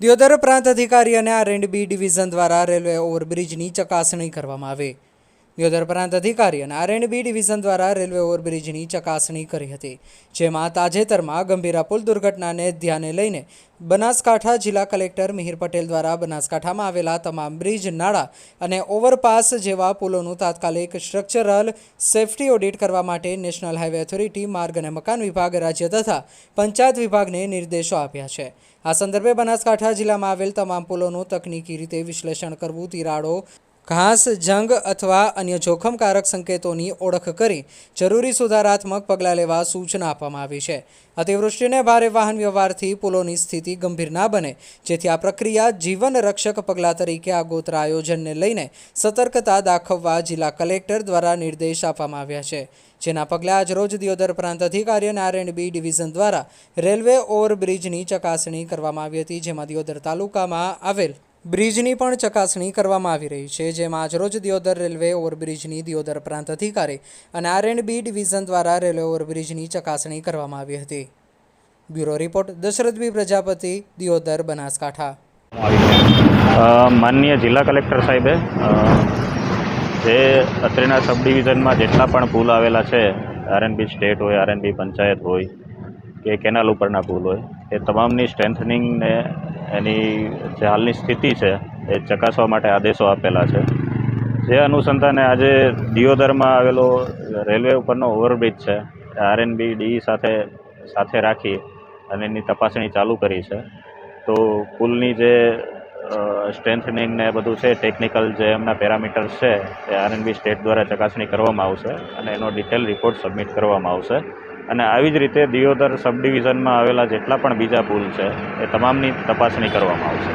દિયોદર પ્રાંત અધિકારી અને આર એન્ડ બી ડિવિઝન દ્વારા રેલવે ઓવરબ્રિજની ચકાસણી કરવામાં આવી. દિયોદર પ્રાંત અધિકારી અને આર બી ડિવિઝન દ્વારા રેલવે ઓવરબ્રિજની ચકાસણી કરી હતી, જેમાં તાજેતરમાં ગંભીરા પુલ દુર્ઘટનાને ધ્યાને લઈને બનાસકાંઠા જિલ્લા કલેક્ટર મિહિર પટેલ દ્વારા બનાસકાંઠામાં આવેલા તમામ બ્રિજ, નાળા અને ઓવરપાસ જેવા પુલોનું તાત્કાલિક સ્ટ્રક્ચરલ સેફ્ટી ઓડિટ કરવા માટે નેશનલ હાઈવે ઓથોરિટી, માર્ગ અને મકાન વિભાગ, રાજ્ય તથા પંચાયત વિભાગને નિર્દેશો આપ્યા છે. આ સંદર્ભે બનાસકાંઠા જિલ્લામાં આવેલ તમામ પુલોનું તકનીકી રીતે વિશ્લેષણ કરવું તિરાડો ઘાસ, જંગ અથવા અન્ય જોખમકારક સંકેતોની ઓળખ કરી જરૂરી સુધારાત્મક પગલાં લેવા સૂચના આપવામાં આવી છે. અતિવૃષ્ટિને ભારે વાહન વ્યવહારથી પુલોની સ્થિતિ ગંભીર ના બને, જેથી આ પ્રક્રિયા જીવન રક્ષક પગલાં તરીકે આગોતરા આયોજનને લઈને સતર્કતા દાખવવા જિલ્લા કલેક્ટર દ્વારા નિર્દેશ આપવામાં આવ્યા છે. જેના પગલે આજરોજ દિયોદર પ્રાંત અધિકારી અને આર એન્ડ બી ડિવિઝન દ્વારા રેલવે ઓવરબ્રિજની ચકાસણી કરવામાં આવી હતી, જેમાં દિયોદર તાલુકામાં આવેલ બ્રિજની પણ ચકાસણી કરવામાં આવી રહી છે, જેમાં આજરોજ દિયોદર રેલવે ઓવરબ્રિજની દિયોદર પ્રાંત અધિકારી અને આર એન્ડ બી ડિવિઝન દ્વારા રેલવે ઓવરબ્રિજની ચકાસણી કરવામાં આવી હતી. બ્યુરો રિપોર્ટ દશરથબી પ્રજાપતિ, દિયોદર બનાસકાંઠા. માનનીય જિલ્લા કલેક્ટર સાહેબે જે અત્રેના સબ ડિવિઝનમાં જેટલા પણ પુલ આવેલા છે, આરએનબી સ્ટેટ હોય, આરએનબી પંચાયત હોય, કે કેનાલ ઉપરના પુલ હોય, એ તમામની સ્ટ્રેન્થનિંગ ને એની જે હાલની સ્થિતિ છે, એ ચકાસવા માટે આદેશો આપેલા છે. જે અનુસંધાને આજે દિયોદરમાં આવેલો રેલવે ઉપરનો ઓવરબ્રિજ છે આરએનબી ડી સાથે સાથે રાખી અને એની તપાસણી ચાલુ કરી છે. તો પુલની જે સ્ટ્રેન્થનિંગ ને બધું છે, ટેકનિકલ જે એમના પેરામીટર્સ છે, એ આરએનબી સ્ટેટ દ્વારા ચકાસણી કરવામાં આવશે અને એનો ડિટેલ રિપોર્ટ સબમિટ કરવામાં આવશે. અને આવી જ રીતે દિયોદર સબ ડિવિઝનમાં આવેલા જેટલા પણ બીજા પુલ છે, એ તમામની તપાસણી કરવામાં આવશે.